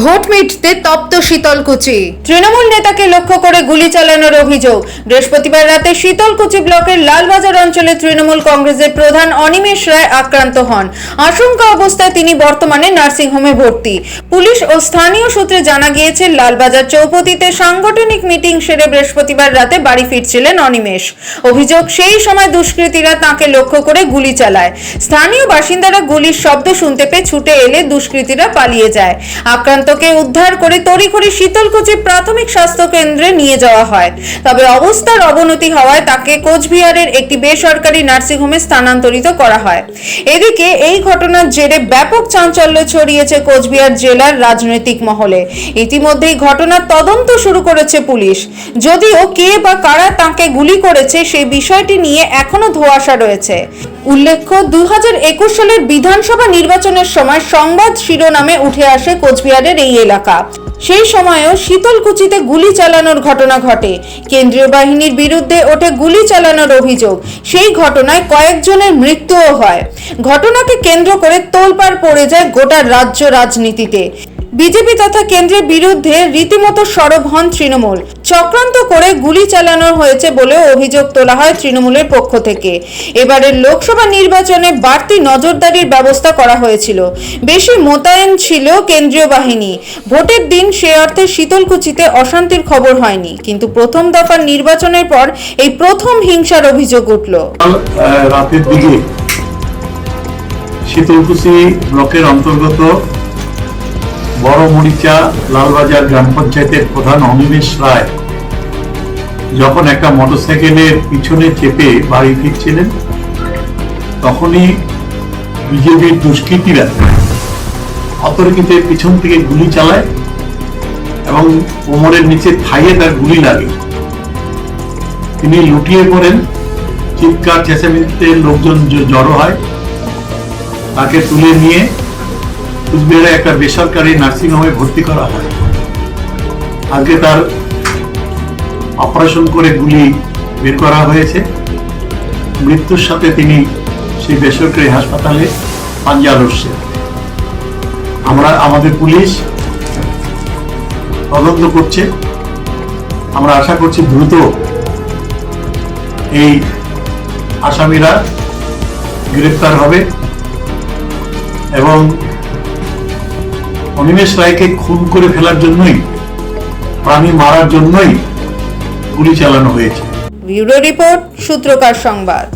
Vote মিটতে তপ্ত শীতলকুচি। তৃণমূল নেতাকে লক্ষ্য করে গুলি চালানোর অভিযোগ। বৃহস্পতিবার রাতে শীতলকুচি ব্লকের লালবাজার অঞ্চলে তৃণমূল কংগ্রেসের প্রধান অনিমেষ রায় আক্রান্ত হন। আশঙ্কা অবস্থায় তিনি বর্তমানে নার্সিংহোমে ভর্তি। পুলিশ ও স্থানীয় সূত্রে জানা গিয়েছে, লালবাজার চৌপতিতে সাংগঠনিক মিটিং সেরে বৃহস্পতিবার রাতে বাড়ি ফিরছিলেন অনিমেষ। অভিযোগ, সেই সময় দুষ্কৃতীরা তাকে লক্ষ্য করে গুলি চালায়। স্থানীয় বাসিন্দারা গুলির শব্দ শুনতে পেয়ে ছুটে এলে দুষ্কৃতীরা পালিয়ে যায়। আক্রান্তকে উদ্ধার করে তড়িঘড়ি শীতলকুচি প্রাথমিক স্বাস্থ্য কেন্দ্রে নিয়ে যাওয়া হয়। তবে অবস্থার অবনতি হওয়ায় তাকে কোচবিহারের একটি বেসরকারি নার্সিংহোমে স্থানান্তরিত করা হয়। এদিকে এই ঘটনার জেরে ব্যাপক চাঞ্চল্য ছড়িয়েছে কোচবিহার জেলার রাজনৈতিক মহলে। ইতিমধ্যেই ঘটনার তদন্ত শুরু করেছে পুলিশ। যদিও কে বা কারা তাকে গুলি করেছে সেই বিষয়টি নিয়ে এখনও ধোঁয়াশা রয়েছে। উল্লেখ্য দুই সালের বিধানসভা নির্বাচনের সময় সংবাদ শিরোনামে উঠে আসে কোচবিহারের এই এলাকা। সেই সময়ও শীতলকুচিতে গুলি চালানোর ঘটনা ঘটে। কেন্দ্রীয় বাহিনীর বিরুদ্ধে ওঠে গুলি চালানোর অভিযোগ। সেই ঘটনায় কয়েকজনের মৃত্যুও হয়। ঘটনাকে কেন্দ্র করে তোলপাড় পড়ে যায় গোটা রাজ্য রাজনীতিতে। বিজেপি তথা কেন্দ্রের বিরুদ্ধে রীতিমতো সরব হন তৃণমূল। চক্রান্ত করে গুলি চালানো হয়েছে বলেও অভিযোগ তোলা হয় তৃণমূলের পক্ষ থেকে। এবারের লোকসভা নির্বাচনে বাড়তি নজরদারির ব্যবস্থা করা হয়েছিল। বেশি মোতায়েন ছিল কেন্দ্রীয় বাহিনী। ভোটের দিন সে অর্থে শীতলকুচিতে অশান্তির খবর হয়নি। কিন্তু প্রথম দফার নির্বাচনের পর এই প্রথম হিংসার অভিযোগ উঠল। শীতলকুচি ব্লকের অন্তর্গত বড় মরিচা লালবাজার গ্রাম পঞ্চায়েতের প্রধান অনিমেষ রায় যখন একটা মোটরসাইকেলের পিছনে চেপে বাড়ি ফিরছিলেন, তখনই বিজেপির দুষ্কৃতীরা অতর্কিতে পিছন থেকে গুলি চালায় এবং কোমরের নিচে থাইয়ে তার গুলি লাগে। তিনি লুটিয়ে পড়েন, চিৎকার চেঁচামেচিতে লোকজন জড়ো হয়, তাকে তুলে নিয়ে কুচবিহারে একটা বেসরকারি নার্সিংহোমে ভর্তি করা হয়। আজকে তার অপারেশন করে গুলি বের করা হয়েছে। মৃত্যুর সাথে তিনি সেই বেসরকারি হাসপাতালে পাঞ্জা লড়ছে আমরা, আমাদের পুলিশ তদন্ত করছে। আমরা আশা করছি দ্রুত এই আসামিরা গ্রেপ্তার হবে এবং অনিমেষ রায়কে খুন করে ফেলার জন্যই, প্রাণী মারার জন্যই গুলি চালানো হয়েছে। ব্যুরো রিপোর্ট সূত্রকার সংবাদ।